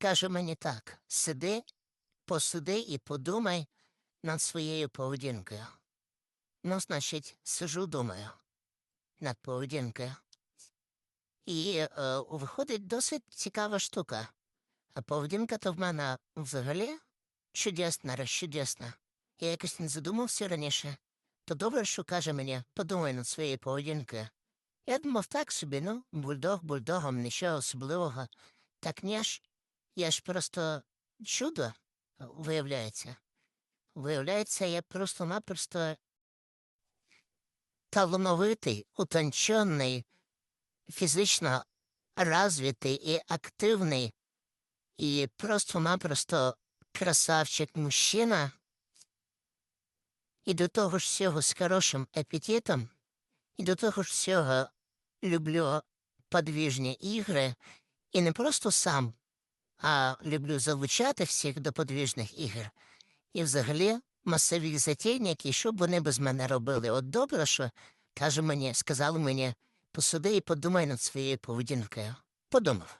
каже мені так: сиди, посиди і подумай над своєю поведінкою. Ну, значить, сижу, думаю над поведінкою. І е, виходить досить цікава штука. А поведінка то в мене взагалі чудесна, розчудесна. Я якось не задумався раніше. То добре, що каже мені, подумай над своєю поведінкою. Я думав так собі, ну, бульдог бульдогом, нічого особливого. Так ні ж, я ж просто чудо, е, виявляється. Виявляється, я просто-напросто талановитий, утончений, фізично розвитий і активний, і просто-напросто красавчик мужчина. І до того ж всього з хорошим апетитом, і до того ж всього люблю подвіжні ігри, і не просто сам, а люблю залучати всіх до подвіжних ігор. І взагалі масові затейники, що б вони без мене робили. От добре, що каже мені, сказали мені, посуди і подумай над своєю поведінкою. Подумав.